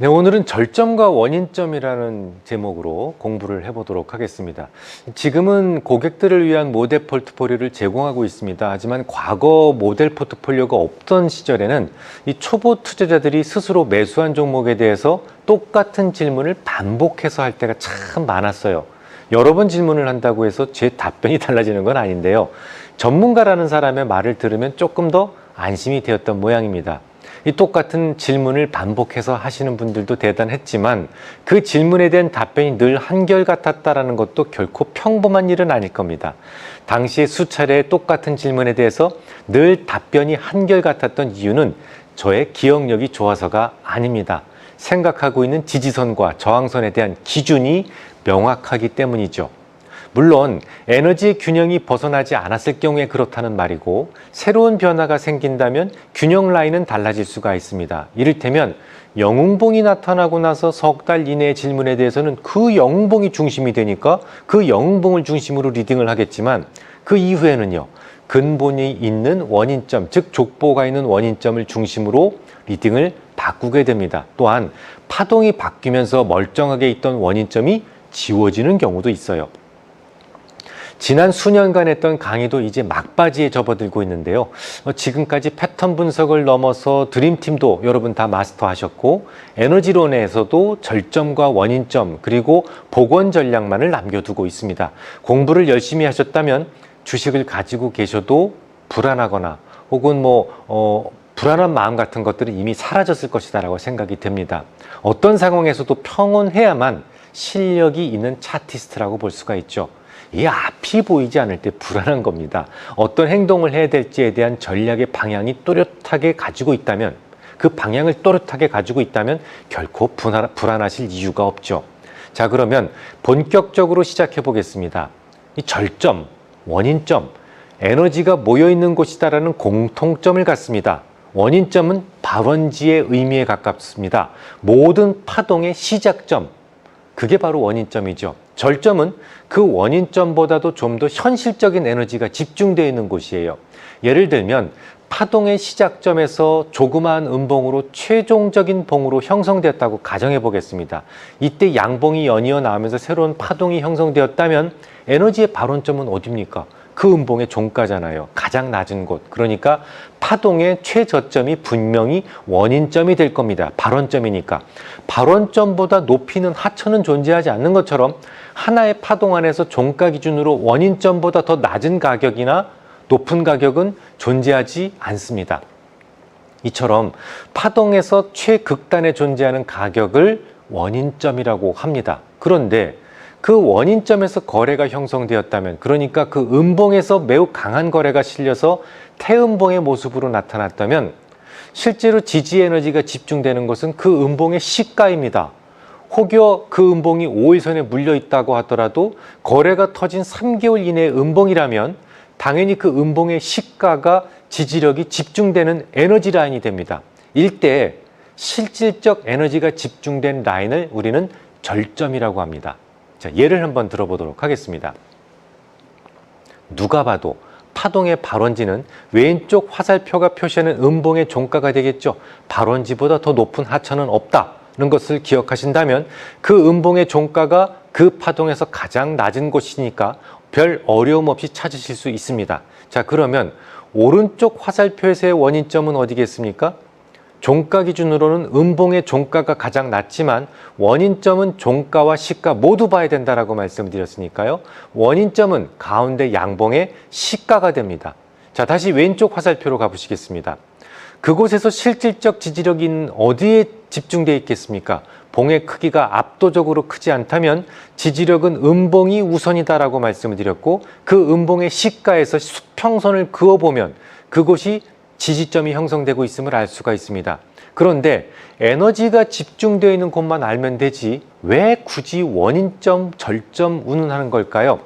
네, 오늘은 절점과 원인점이라는 제목으로 공부를 해보도록 하겠습니다. 지금은 고객들을 위한 모델 포트폴리오를 제공하고 있습니다. 하지만 과거 모델 포트폴리오가 없던 시절에는 이 초보 투자자들이 스스로 매수한 종목에 대해서 똑같은 질문을 반복해서 할 때가 참 많았어요. 여러 번 질문을 한다고 해서 제 답변이 달라지는 건 아닌데요. 전문가라는 사람의 말을 들으면 조금 더 안심이 되었던 모양입니다. 이 똑같은 질문을 반복해서 하시는 분들도 대단했지만 그 질문에 대한 답변이 늘 한결같았다라는 것도 결코 평범한 일은 아닐 겁니다. 당시에 수차례 똑같은 질문에 대해서 늘 답변이 한결같았던 이유는 저의 기억력이 좋아서가 아닙니다. 생각하고 있는 지지선과 저항선에 대한 기준이 명확하기 때문이죠. 물론 에너지 균형이 벗어나지 않았을 경우에 그렇다는 말이고 새로운 변화가 생긴다면 균형 라인은 달라질 수가 있습니다. 이를테면 영웅봉이 나타나고 나서 석 달 이내의 질문에 대해서는 그 영웅봉이 중심이 되니까 그 영웅봉을 중심으로 리딩을 하겠지만 그 이후에는요. 근본이 있는 원인점, 즉 족보가 있는 원인점을 중심으로 리딩을 바꾸게 됩니다. 또한 파동이 바뀌면서 멀쩡하게 있던 원인점이 지워지는 경우도 있어요. 지난 수년간 했던 강의도 이제 막바지에 접어들고 있는데요. 어, 지금까지 패턴 분석을 넘어서 드림팀도 여러분 다 마스터하셨고 에너지론에서도 절점과 원인점 그리고 복원 전략만을 남겨두고 있습니다. 공부를 열심히 하셨다면 주식을 가지고 계셔도 불안하거나 혹은 뭐 어, 불안한 마음 같은 것들은 이미 사라졌을 것이다라고 생각이 됩니다. 어떤 상황에서도 평온해야만 실력이 있는 차티스트라고 볼 수가 있죠. 이 앞이 보이지 않을 때 불안한 겁니다. 어떤 행동을 해야 될지에 대한 전략의 방향이 또렷하게 가지고 있다면 그 방향을 또렷하게 가지고 있다면 결코 불안, 불안하실 이유가 없죠. 자, 그러면 본격적으로 시작해 보겠습니다. 이 절점, 원인점, 에너지가 모여 있는 곳이다라는 공통점을 갖습니다. 원인점은 발원지의 의미에 가깝습니다. 모든 파동의 시작점, 그게 바로 원인점이죠. 절점은 그 원인점보다도 좀 더 현실적인 에너지가 집중되어 있는 곳이에요. 예를 들면 파동의 시작점에서 조그마한 음봉으로 최종적인 봉으로 형성되었다고 가정해 보겠습니다. 이때 양봉이 연이어 나오면서 새로운 파동이 형성되었다면 에너지의 발원점은 어디입니까? 그 음봉의 종가잖아요. 가장 낮은 곳. 그러니까 파동의 최저점이 분명히 원인점이 될 겁니다. 발원점이니까. 발원점보다 높이는 하천은 존재하지 않는 것처럼 하나의 파동 안에서 종가 기준으로 원인점보다 더 낮은 가격이나 높은 가격은 존재하지 않습니다. 이처럼 파동에서 최극단에 존재하는 가격을 원인점이라고 합니다. 그런데 그 원인점에서 거래가 형성되었다면 그러니까 그 음봉에서 매우 강한 거래가 실려서 태음봉의 모습으로 나타났다면 실제로 지지 에너지가 집중되는 것은 그 음봉의 시가입니다. 혹여 그 음봉이 5일선에 물려 있다고 하더라도 거래가 터진 3개월 이내의 음봉이라면 당연히 그 음봉의 시가가 지지력이 집중되는 에너지 라인이 됩니다. 일대 실질적 에너지가 집중된 라인을 우리는 절점이라고 합니다. 자, 예를 한번 들어보도록 하겠습니다. 누가 봐도 파동의 발원지는 왼쪽 화살표가 표시하는 음봉의 종가가 되겠죠. 발원지보다 더 높은 하천은 없다는 것을 기억하신다면 그 음봉의 종가가 그 파동에서 가장 낮은 곳이니까 별 어려움 없이 찾으실 수 있습니다. 자, 그러면 오른쪽 화살표에서의 원인점은 어디겠습니까? 종가 기준으로는 음봉의 종가가 가장 낮지만 원인점은 종가와 시가 모두 봐야 된다라고 말씀드렸으니까요. 원인점은 가운데 양봉의 시가가 됩니다. 자, 다시 왼쪽 화살표로 가보시겠습니다. 그곳에서 실질적 지지력이 있는 어디에 집중되어 있겠습니까? 봉의 크기가 압도적으로 크지 않다면 지지력은 음봉이 우선이다라고 말씀을 드렸고 그 음봉의 시가에서 수평선을 그어보면 그곳이 지지점이 형성되고 있음을 알 수가 있습니다. 그런데 에너지가 집중되어 있는 곳만 알면 되지 왜 굳이 원인점, 절점 운운하는 걸까요?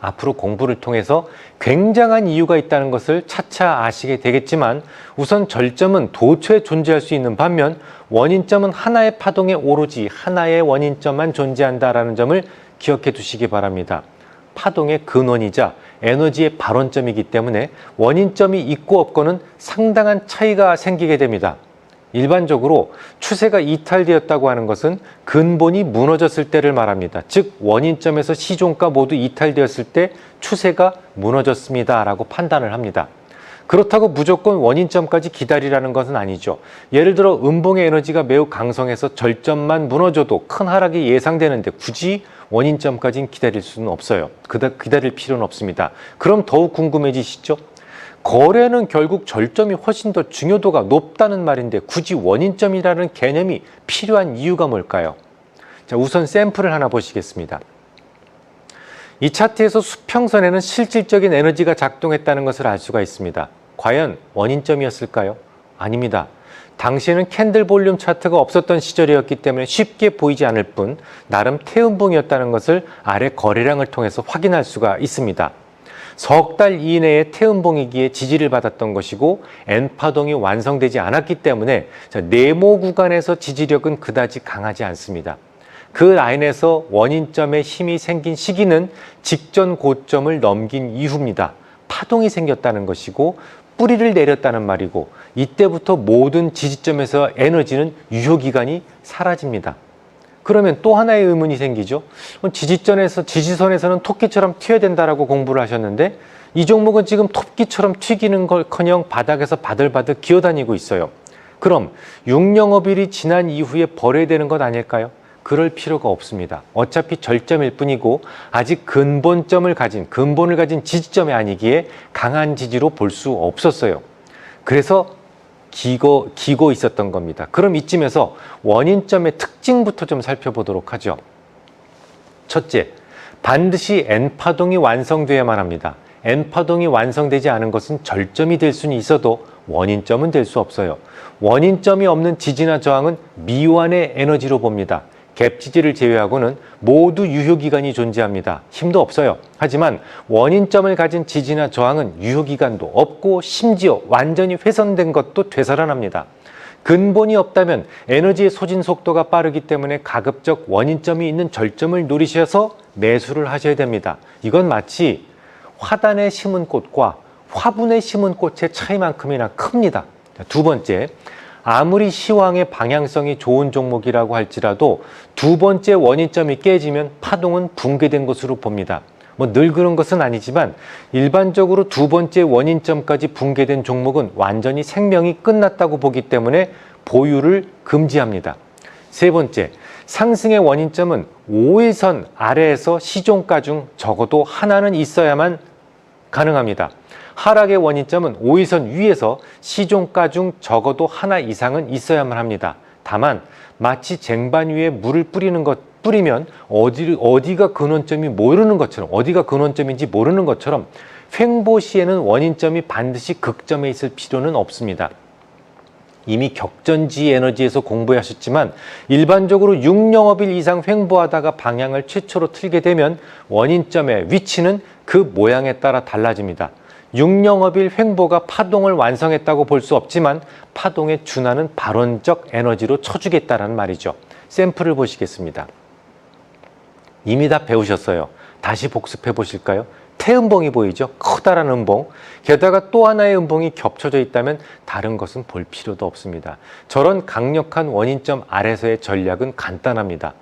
앞으로 공부를 통해서 굉장한 이유가 있다는 것을 차차 아시게 되겠지만 우선 절점은 도처에 존재할 수 있는 반면 원인점은 하나의 파동에 오로지 하나의 원인점만 존재한다라는 점을 기억해 두시기 바랍니다. 파동의 근원이자 에너지의 발원점이기 때문에 원인점이 있고 없고는 상당한 차이가 생기게 됩니다. 일반적으로 추세가 이탈되었다고 하는 것은 근본이 무너졌을 때를 말합니다. 즉 원인점에서 시종가 모두 이탈되었을 때 추세가 무너졌습니다라고 판단을 합니다. 그렇다고 무조건 원인점까지 기다리라는 것은 아니죠. 예를 들어 음봉의 에너지가 매우 강성해서 절점만 무너져도 큰 하락이 예상되는데 굳이 원인점까지는 기다릴 수는 없어요. 그다 기다릴 필요는 없습니다. 그럼 더욱 궁금해지시죠? 거래는 결국 절점이 훨씬 더 중요도가 높다는 말인데 굳이 원인점이라는 개념이 필요한 이유가 뭘까요? 자, 우선 샘플을 하나 보시겠습니다. 이 차트에서 수평선에는 실질적인 에너지가 작동했다는 것을 알 수가 있습니다. 과연 원인점이었을까요? 아닙니다. 당시에는 캔들 볼륨 차트가 없었던 시절이었기 때문에 쉽게 보이지 않을 뿐 나름 태음봉이었다는 것을 아래 거래량을 통해서 확인할 수가 있습니다. 석 달 이내에 태음봉이기에 지지를 받았던 것이고 N파동이 완성되지 않았기 때문에 자, 네모 구간에서 지지력은 그다지 강하지 않습니다. 그 라인에서 원인점에 힘이 생긴 시기는 직전 고점을 넘긴 이후입니다. 파동이 생겼다는 것이고 뿌리를 내렸다는 말이고 이때부터 모든 지지점에서 에너지는 유효기간이 사라집니다. 그러면 또 하나의 의문이 생기죠. 지지점에서 지지선에서는 토끼처럼 튀어야 된다라고 공부를 하셨는데 이 종목은 지금 토끼처럼 튀기는 걸커녕 바닥에서 바들바들 기어다니고 있어요. 그럼 6영업일이 지난 이후에 버려야 되는 것 아닐까요? 그럴 필요가 없습니다. 어차피 절점일 뿐이고 아직 근본점을 가진 근본을 가진 지지점이 아니기에 강한 지지로 볼 수 없었어요. 그래서 기고 기고 있었던 겁니다. 그럼 이쯤에서 원인점의 특징부터 좀 살펴보도록 하죠. 첫째, 반드시 N 파동이 완성돼야만 합니다. N 파동이 완성되지 않은 것은 절점이 될 수는 있어도 원인점은 될 수 없어요. 원인점이 없는 지지나 저항은 미완의 에너지로 봅니다. 갭 지지를 제외하고는 모두 유효 기간이 존재합니다. 힘도 없어요. 하지만 원인점을 가진 지지나 저항은 유효 기간도 없고 심지어 완전히 훼손된 것도 되살아납니다. 근본이 없다면 에너지의 소진 속도가 빠르기 때문에 가급적 원인점이 있는 절점을 노리셔서 매수를 하셔야 됩니다. 이건 마치 화단에 심은 꽃과 화분에 심은 꽃의 차이만큼이나 큽니다. 두 번째, 아무리 시황의 방향성이 좋은 종목이라고 할지라도 두 번째 원인점이 깨지면 파동은 붕괴된 것으로 봅니다. 뭐 늘 그런 것은 아니지만 일반적으로 두 번째 원인점까지 붕괴된 종목은 완전히 생명이 끝났다고 보기 때문에 보유를 금지합니다. 세 번째, 상승의 원인점은 5일선 아래에서 시종가 중 적어도 하나는 있어야만 가능합니다. 하락의 원인점은 5일선 위에서 시종가 중 적어도 하나 이상은 있어야만 합니다. 다만 마치 쟁반 위에 물을 뿌리는 것 뿌리면 어디 어디가 근원점이 모르는 것처럼 어디가 근원점인지 모르는 것처럼 횡보 시에는 원인점이 반드시 극점에 있을 필요는 없습니다. 이미 격전지 에너지에서 공부하셨지만 일반적으로 6영업일 이상 횡보하다가 방향을 최초로 틀게 되면 원인점의 위치는 그 모양에 따라 달라집니다. 6영업일 횡보가 파동을 완성했다고 볼 수 없지만 파동에 준하는 발원적 에너지로 쳐주겠다는 말이죠. 샘플을 보시겠습니다. 이미 다 배우셨어요. 다시 복습해 보실까요? 태음봉이 보이죠? 커다란 음봉. 게다가 또 하나의 음봉이 겹쳐져 있다면 다른 것은 볼 필요도 없습니다. 저런 강력한 원인점 아래서의 전략은 간단합니다.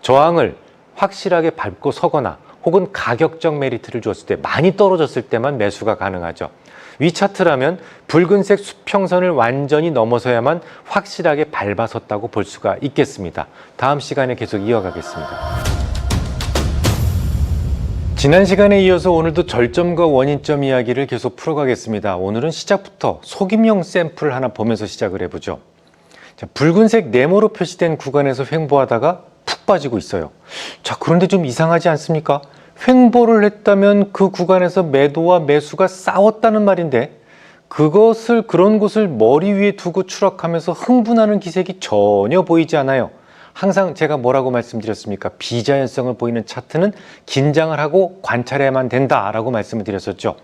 저항을 확실하게 밟고 서거나 혹은 가격적 메리트를 줬을 때 많이 떨어졌을 때만 매수가 가능하죠. 위 차트라면 붉은색 수평선을 완전히 넘어서야만 확실하게 밟아섰다고 볼 수가 있겠습니다. 다음 시간에 계속 이어가겠습니다. 지난 시간에 이어서 오늘도 절점과 원인점 이야기를 계속 풀어가겠습니다. 오늘은 시작부터 속임용 샘플을 하나 보면서 시작을 해보죠. 자, 붉은색 네모로 표시된 구간에서 횡보하다가 푹 빠지고 있어요. 자, 그런데 좀 이상하지 않습니까? 횡보를 했다면 그 구간에서 매도와 매수가 싸웠다는 말인데 그것을 그런 곳을 머리 위에 두고 추락하면서 흥분하는 기색이 전혀 보이지 않아요. 항상 제가 뭐라고 말씀드렸습니까? 비자연성을 보이는 차트는 긴장을 하고 관찰해야만 된다라고 말씀을 드렸었죠.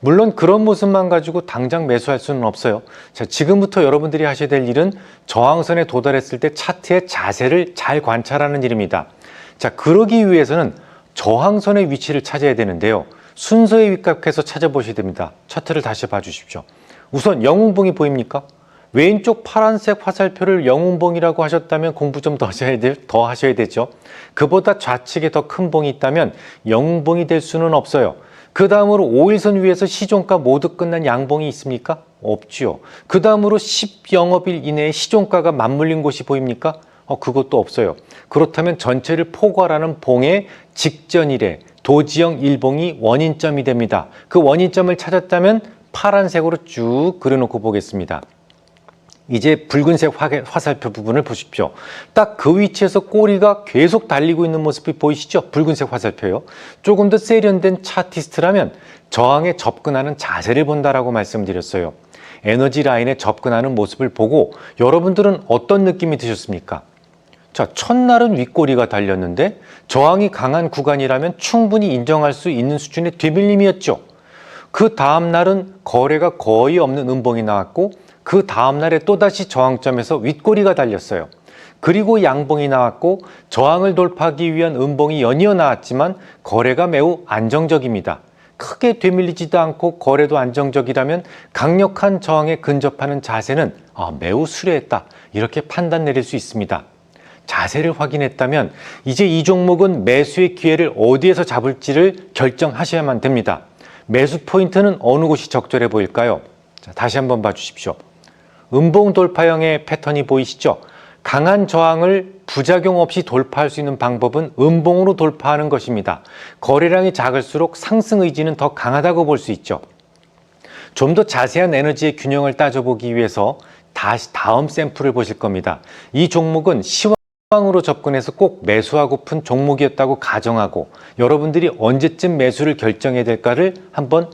물론 그런 모습만 가지고 당장 매수할 수는 없어요. 자, 지금부터 여러분들이 하셔야 될 일은 저항선에 도달했을 때 차트의 자세를 잘 관찰하는 일입니다. 자, 그러기 위해서는 저항선의 위치를 찾아야 되는데요. 순서에 위각해서 찾아보셔야 됩니다. 차트를 다시 봐주십시오. 우선 영웅봉이 보입니까? 왼쪽 파란색 화살표를 영웅봉이라고 하셨다면 공부 좀 더 하셔야, 돼, 더 하셔야 되죠. 그보다 좌측에 더 큰 봉이 있다면 영웅봉이 될 수는 없어요. 그 다음으로 5일선 위에서 시종가 모두 끝난 양봉이 있습니까? 없지요. 그 다음으로 10영업일 이내에 시종가가 맞물린 곳이 보입니까? 어, 그것도 없어요. 그렇다면 전체를 포괄하는 봉의 직전일에 도지형 일봉이 원인점이 됩니다. 그 원인점을 찾았다면 파란색으로 쭉 그려놓고 보겠습니다. 이제 붉은색 화- 화살표 부분을 보십시오. 딱 그 위치에서 꼬리가 계속 달리고 있는 모습이 보이시죠? 붉은색 화살표요. 조금 더 세련된 차티스트라면 저항에 접근하는 자세를 본다라고 말씀드렸어요. 에너지 라인에 접근하는 모습을 보고 여러분들은 어떤 느낌이 드셨습니까? 자, 첫날은 윗꼬리가 달렸는데 저항이 강한 구간이라면 충분히 인정할 수 있는 수준의 뒤밀림이었죠. 그 다음 날은 거래가 거의 없는 음봉이 나왔고 그 다음 날에 또다시 저항점에서 윗꼬리가 달렸어요. 그리고 양봉이 나왔고 저항을 돌파하기 위한 음봉이 연이어 나왔지만 거래가 매우 안정적입니다. 크게 되밀리지도 않고 거래도 안정적이라면 강력한 저항에 근접하는 자세는 아, 매우 수려했다. 이렇게 판단 내릴 수 있습니다. 자세를 확인했다면 이제 이 종목은 매수의 기회를 어디에서 잡을지를 결정하셔야만 됩니다. 매수 포인트는 어느 곳이 적절해 보일까요? 자, 다시 한번 봐주십시오. 음봉 돌파형의 패턴이 보이시죠? 강한 저항을 부작용 없이 돌파할 수 있는 방법은 음봉으로 돌파하는 것입니다. 거래량이 작을수록 상승 의지는 더 강하다고 볼 수 있죠. 좀 더 자세한 에너지의 균형을 따져보기 위해서 다시 다음 샘플을 보실 겁니다. 이 종목은 시황으로 접근해서 꼭 매수하고픈 종목이었다고 가정하고 여러분들이 언제쯤 매수를 결정해야 될까를 한번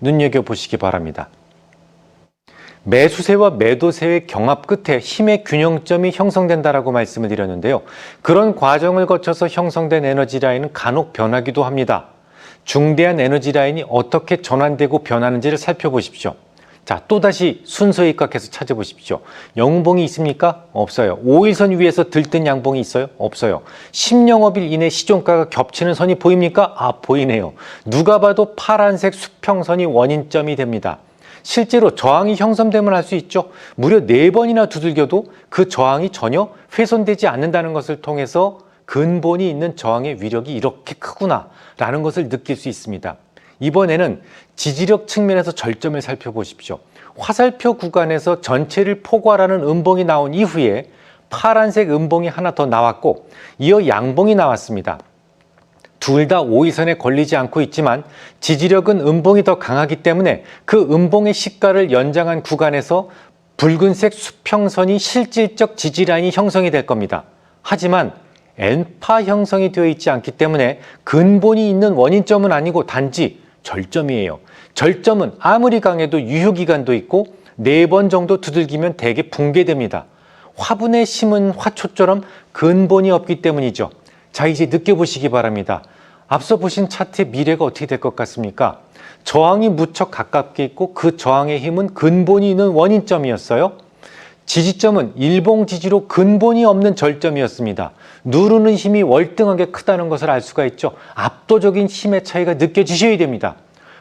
눈여겨보시기 바랍니다. 매수세와 매도세의 경합 끝에 힘의 균형점이 형성된다라고 말씀을 드렸는데요. 그런 과정을 거쳐서 형성된 에너지 라인은 간혹 변하기도 합니다. 중대한 에너지 라인이 어떻게 전환되고 변하는지를 살펴보십시오. 자, 또다시 순서에 입각해서 찾아보십시오. 영봉이 있습니까? 없어요. 5일선 위에서 들뜬 양봉이 있어요? 없어요. 10영업일 이내 시종가가 겹치는 선이 보입니까? 아, 보이네요. 누가 봐도 파란색 수평선이 원인점이 됩니다. 실제로 저항이 형성되면 할 수 있죠. 무려 네번이나 두들겨도 그 저항이 전혀 훼손되지 않는다는 것을 통해서 근본이 있는 저항의 위력이 이렇게 크구나라는 것을 느낄 수 있습니다. 이번에는 지지력 측면에서 절점을 살펴보십시오. 화살표 구간에서 전체를 포괄하는 음봉이 나온 이후에 파란색 음봉이 하나 더 나왔고 이어 양봉이 나왔습니다. 둘 다 5위선에 걸리지 않고 있지만 지지력은 음봉이 더 강하기 때문에 그 음봉의 시가를 연장한 구간에서 붉은색 수평선이 실질적 지지라인이 형성이 될 겁니다. 하지만 N파 형성이 되어 있지 않기 때문에 근본이 있는 원인점은 아니고 단지 절점이에요. 절점은 아무리 강해도 유효기간도 있고 네 번 정도 두들기면 대개 붕괴됩니다. 화분에 심은 화초처럼 근본이 없기 때문이죠. 자, 이제 느껴보시기 바랍니다. 앞서 보신 차트의 미래가 어떻게 될 것 같습니까? 저항이 무척 가깝게 있고 그 저항의 힘은 근본이 있는 원인점이었어요. 지지점은 일봉 지지로 근본이 없는 절점이었습니다. 누르는 힘이 월등하게 크다는 것을 알 수가 있죠. 압도적인 힘의 차이가 느껴지셔야 됩니다.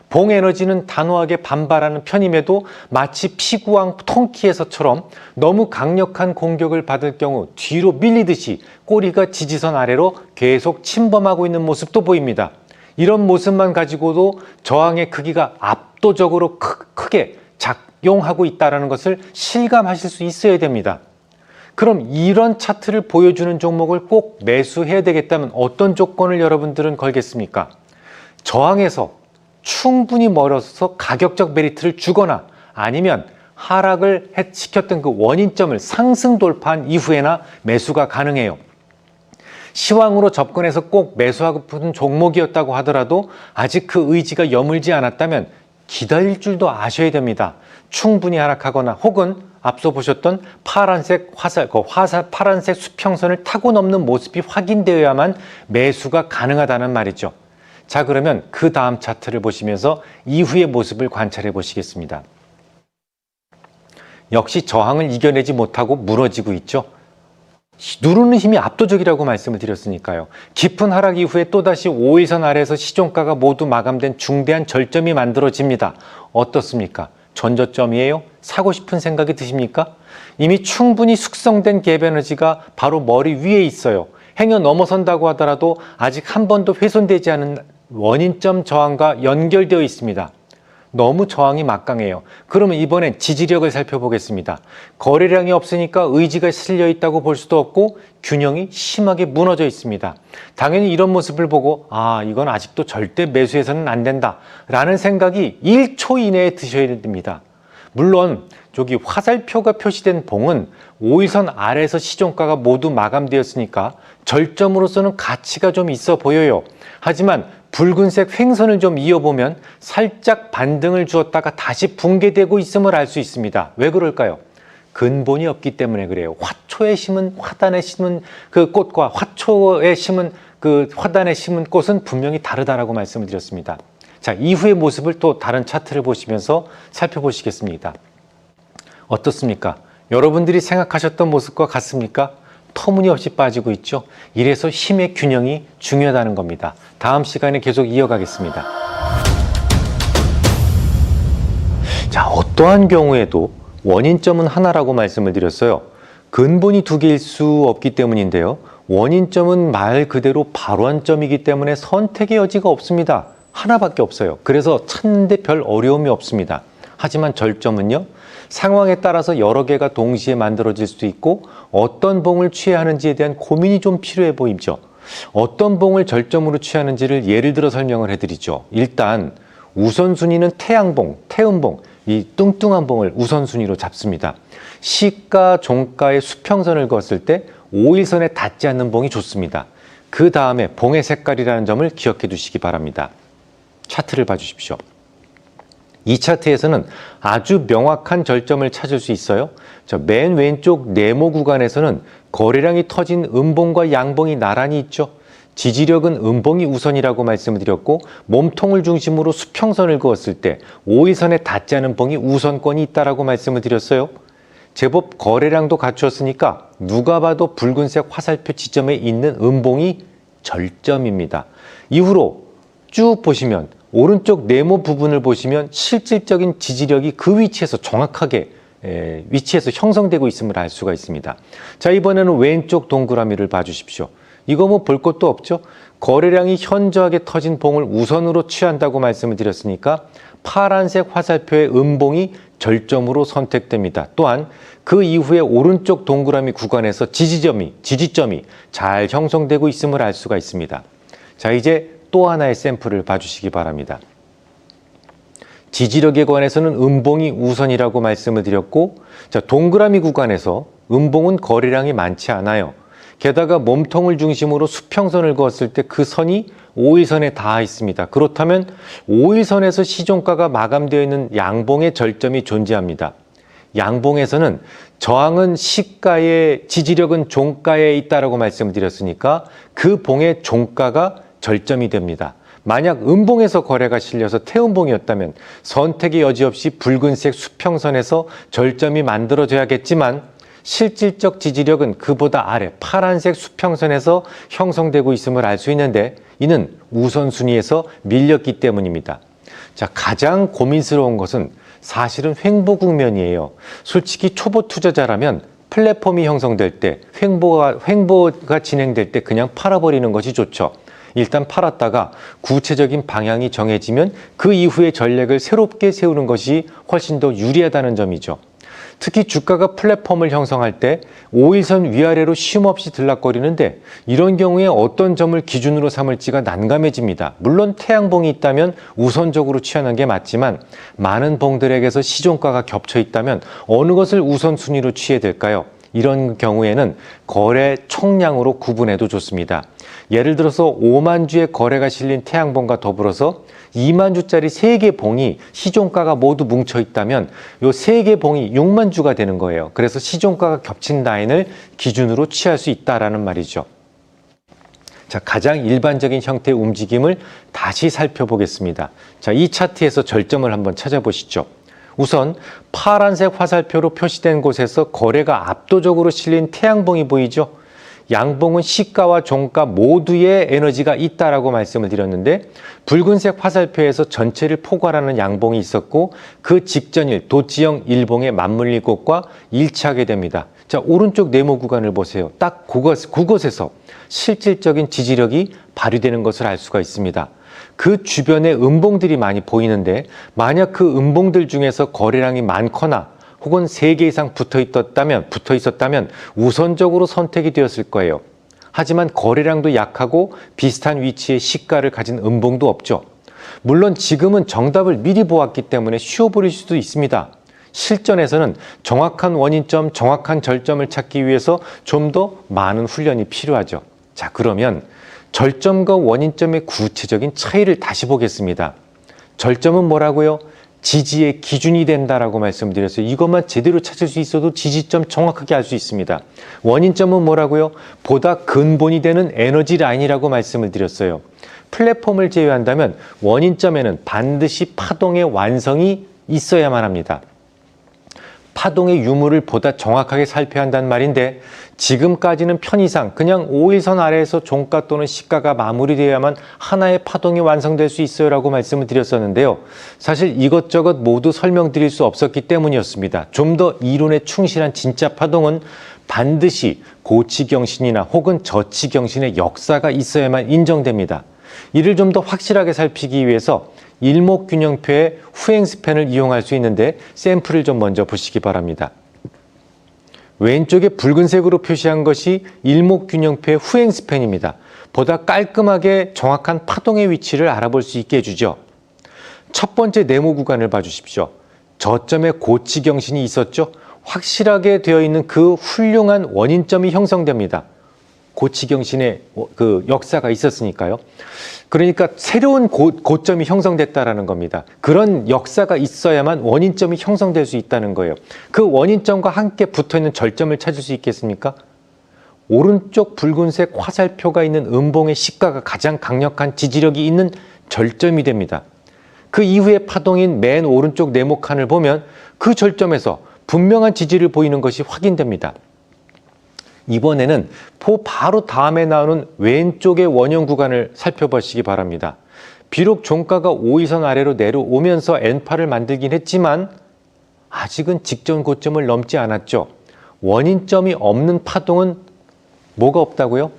봉 에너지는 단호하게 반발하는 편임에도 마치 피구왕 통키에서처럼 너무 강력한 공격을 받을 경우 뒤로 밀리듯이 꼬리가 지지선 아래로 계속 침범하고 있는 모습도 보입니다. 이런 모습만 가지고도 저항의 크기가 압도적으로 크, 크게 작용하고 있다는 것을 실감하실 수 있어야 됩니다. 그럼 이런 차트를 보여주는 종목을 꼭 매수해야 되겠다면 어떤 조건을 여러분들은 걸겠습니까? 저항에서 충분히 멀어서 가격적 메리트를 주거나 아니면 하락을 해- 시켰던 그 원인점을 상승 돌파한 이후에나 매수가 가능해요. 시황으로 접근해서 꼭 매수하고픈 종목이었다고 하더라도 아직 그 의지가 여물지 않았다면 기다릴 줄도 아셔야 됩니다. 충분히 하락하거나 혹은 앞서 보셨던 파란색 화살, 그 화살 파란색 수평선을 타고 넘는 모습이 확인되어야만 매수가 가능하다는 말이죠. 자, 그러면 그 다음 차트를 보시면서 이후의 모습을 관찰해 보시겠습니다. 역시 저항을 이겨내지 못하고 무너지고 있죠. 누르는 힘이 압도적이라고 말씀을 드렸으니까요. 깊은 하락 이후에 또다시 5일선 아래에서 시종가가 모두 마감된 중대한 절점이 만들어집니다. 어떻습니까? 전저점이에요? 사고 싶은 생각이 드십니까? 이미 충분히 숙성된 갭 에너지가 바로 머리 위에 있어요. 행여 넘어선다고 하더라도 아직 한 번도 훼손되지 않은 원인점 저항과 연결되어 있습니다. 너무 저항이 막강해요. 그러면 이번엔 지지력을 살펴보겠습니다. 거래량이 없으니까 의지가 실려 있다고 볼 수도 없고 균형이 심하게 무너져 있습니다. 당연히 이런 모습을 보고 아 이건 아직도 절대 매수해서는 안 된다 라는 생각이 1초 이내에 드셔야 됩니다. 물론 저기 화살표가 표시된 봉은 5일선 아래에서 시종가가 모두 마감되었으니까 절점으로서는 가치가 좀 있어 보여요. 하지만 붉은색 횡선을 좀 이어보면 살짝 반등을 주었다가 다시 붕괴되고 있음을 알 수 있습니다. 왜 그럴까요? 근본이 없기 때문에 그래요. 화초에 심은 화단에 심은 그 꽃과 화초에 심은 그 화단에 심은 꽃은 분명히 다르다라고 말씀을 드렸습니다. 자, 이후의 모습을 또 다른 차트를 보시면서 살펴보시겠습니다. 어떻습니까? 여러분들이 생각하셨던 모습과 같습니까? 터무니없이 빠지고 있죠. 이래서 힘의 균형이 중요하다는 겁니다. 다음 시간에 계속 이어가겠습니다. 자, 어떠한 경우에도 원인점은 하나라고 말씀을 드렸어요. 근본이 두 개일 수 없기 때문인데요. 원인점은 말 그대로 발원점이기 때문에 선택의 여지가 없습니다. 하나밖에 없어요. 그래서 찾는데 별 어려움이 없습니다. 하지만 절점은요. 상황에 따라서 여러 개가 동시에 만들어질 수도 있고 어떤 봉을 취해야 하는지에 대한 고민이 좀 필요해 보이죠. 어떤 봉을 절점으로 취하는지를 예를 들어 설명을 해드리죠. 일단 우선순위는 태양봉, 태음봉, 이 뚱뚱한 봉을 우선순위로 잡습니다. 시가, 종가의 수평선을 그었을 때 5일선에 닿지 않는 봉이 좋습니다. 그 다음에 봉의 색깔이라는 점을 기억해 두시기 바랍니다. 차트를 봐주십시오. 이 차트에서는 아주 명확한 절점을 찾을 수 있어요. 저 맨 왼쪽 네모 구간에서는 거래량이 터진 음봉과 양봉이 나란히 있죠. 지지력은 음봉이 우선이라고 말씀을 드렸고 몸통을 중심으로 수평선을 그었을 때 5일선에 닿지 않은 봉이 우선권이 있다라고 말씀을 드렸어요. 제법 거래량도 갖추었으니까 누가 봐도 붉은색 화살표 지점에 있는 음봉이 절점입니다. 이후로 쭉 보시면 오른쪽 네모 부분을 보시면 실질적인 지지력이 그 위치에서 정확하게 에, 위치에서 형성되고 있음을 알 수가 있습니다. 자 이번에는 왼쪽 동그라미를 봐주십시오. 이거 뭐 볼 것도 없죠. 거래량이 현저하게 터진 봉을 우선으로 취한다고 말씀을 드렸으니까 파란색 화살표의 음봉이 절점으로 선택됩니다. 또한 그 이후에 오른쪽 동그라미 구간에서 지지점이 지지점이 잘 형성되고 있음을 알 수가 있습니다. 자 이제 또 하나의 샘플을 봐주시기 바랍니다. 지지력에 관해서는 음봉이 우선이라고 말씀을 드렸고 자 동그라미 구간에서 음봉은 거래량이 많지 않아요. 게다가 몸통을 중심으로 수평선을 그었을 때 그 선이 5일선에 닿아 있습니다. 그렇다면 5일선에서 시종가가 마감되어 있는 양봉의 절점이 존재합니다. 양봉에서는 저항은 시가에 지지력은 종가에 있다라고 말씀을 드렸으니까 그 봉의 종가가 절점이 됩니다. 만약 음봉에서 거래가 실려서 태음봉이었다면 선택의 여지 없이 붉은색 수평선에서 절점이 만들어져야겠지만 실질적 지지력은 그보다 아래 파란색 수평선에서 형성되고 있음을 알 수 있는데 이는 우선순위에서 밀렸기 때문입니다. 자, 가장 고민스러운 것은 사실은 횡보 국면이에요. 솔직히 초보 투자자라면 플랫폼이 형성될 때 횡보가, 횡보가 진행될 때 그냥 팔아버리는 것이 좋죠. 일단 팔았다가 구체적인 방향이 정해지면 그 이후의 전략을 새롭게 세우는 것이 훨씬 더 유리하다는 점이죠. 특히 주가가 플랫폼을 형성할 때 5일선 위아래로 쉼없이 들락거리는데 이런 경우에 어떤 점을 기준으로 삼을지가 난감해집니다. 물론 태양봉이 있다면 우선적으로 취하는 게 맞지만 많은 봉들에게서 시종가가 겹쳐 있다면 어느 것을 우선순위로 취해야 될까요? 이런 경우에는 거래 총량으로 구분해도 좋습니다. 예를 들어서 5만 주의 거래가 실린 태양봉과 더불어서 2만 주짜리 3개 봉이 시종가가 모두 뭉쳐 있다면 이 3개 봉이 6만 주가 되는 거예요. 그래서 시종가가 겹친 라인을 기준으로 취할 수 있다라는 말이죠. 자, 가장 일반적인 형태의 움직임을 다시 살펴보겠습니다. 자, 이 차트에서 절점을 한번 찾아보시죠. 우선 파란색 화살표로 표시된 곳에서 거래가 압도적으로 실린 태양봉이 보이죠. 양봉은 시가와 종가 모두의 에너지가 있다라고 말씀을 드렸는데 붉은색 화살표에서 전체를 포괄하는 양봉이 있었고 그 직전일 도지형 일봉의 맞물릴 곳과 일치하게 됩니다. 자, 오른쪽 네모 구간을 보세요. 딱 그것, 그곳에서 실질적인 지지력이 발휘되는 것을 알 수가 있습니다. 그 주변에 음봉들이 많이 보이는데 만약 그 음봉들 중에서 거래량이 많거나 혹은 세 개 이상 붙어 있었다면 붙어 있었다면 우선적으로 선택이 되었을 거예요. 하지만 거래량도 약하고 비슷한 위치의 시가를 가진 음봉도 없죠. 물론 지금은 정답을 미리 보았기 때문에 쉬워 보일 수도 있습니다. 실전에서는 정확한 원인점, 정확한 절점을 찾기 위해서 좀 더 많은 훈련이 필요하죠. 자, 그러면 절점과 원인점의 구체적인 차이를 다시 보겠습니다. 절점은 뭐라고요? 지지의 기준이 된다라고 말씀드렸어요. 이것만 제대로 찾을 수 있어도 지지점 정확하게 알 수 있습니다. 원인점은 뭐라고요? 보다 근본이 되는 에너지 라인이라고 말씀을 드렸어요. 플랫폼을 제외한다면 원인점에는 반드시 파동의 완성이 있어야만 합니다. 파동의 유무를 보다 정확하게 살펴야 한다는 말인데 지금까지는 편의상 그냥 5일선 아래에서 종가 또는 시가가 마무리되어야만 하나의 파동이 완성될 수 있어요 라고 말씀을 드렸었는데요. 사실 이것저것 모두 설명드릴 수 없었기 때문이었습니다. 좀 더 이론에 충실한 진짜 파동은 반드시 고치경신이나 혹은 저치경신의 역사가 있어야만 인정됩니다. 이를 좀 더 확실하게 살피기 위해서 일목균형표의 후행 스팬을 이용할 수 있는데 샘플을 좀 먼저 보시기 바랍니다. 왼쪽에 붉은색으로 표시한 것이 일목균형표의 후행 스팬입니다. 보다 깔끔하게 정확한 파동의 위치를 알아볼 수 있게 해주죠. 첫 번째 네모 구간을 봐주십시오. 저점에 고치경신이 있었죠. 확실하게 되어 있는 그 훌륭한 원인점이 형성됩니다. 고치경신의 그 역사가 있었으니까요. 그러니까 새로운 고, 고점이 형성됐다라는 겁니다. 그런 역사가 있어야만 원인점이 형성될 수 있다는 거예요. 그 원인점과 함께 붙어 있는 절점을 찾을 수 있겠습니까? 오른쪽 붉은색 화살표가 있는 음봉의 시가가 가장 강력한 지지력이 있는 절점이 됩니다. 그 이후의 파동인 맨 오른쪽 네모칸을 보면 그 절점에서 분명한 지지를 보이는 것이 확인됩니다. 이번에는 포 바로 다음에 나오는 왼쪽의 원형 구간을 살펴보시기 바랍니다. 비록 종가가 5일선 아래로 내려오면서 N파를 만들긴 했지만 아직은 직전 고점을 넘지 않았죠. 원인점이 없는 파동은 뭐가 없다고요?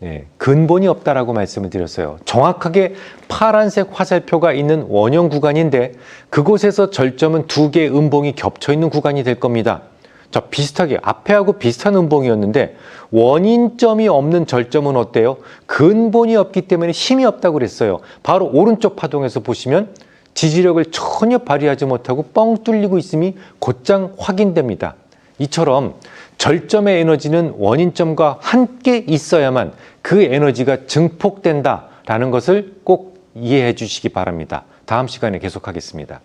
네, 근본이 없다라고 말씀을 드렸어요. 정확하게 파란색 화살표가 있는 원형 구간인데 그곳에서 절점은 두 개의 음봉이 겹쳐 있는 구간이 될 겁니다. 자, 비슷하게 앞에하고 비슷한 음봉이었는데 원인점이 없는 절점은 어때요? 근본이 없기 때문에 힘이 없다고 그랬어요. 바로 오른쪽 파동에서 보시면 지지력을 전혀 발휘하지 못하고 뻥 뚫리고 있음이 곧장 확인됩니다. 이처럼 절점의 에너지는 원인점과 함께 있어야만 그 에너지가 증폭된다라는 것을 꼭 이해해 주시기 바랍니다. 다음 시간에 계속하겠습니다.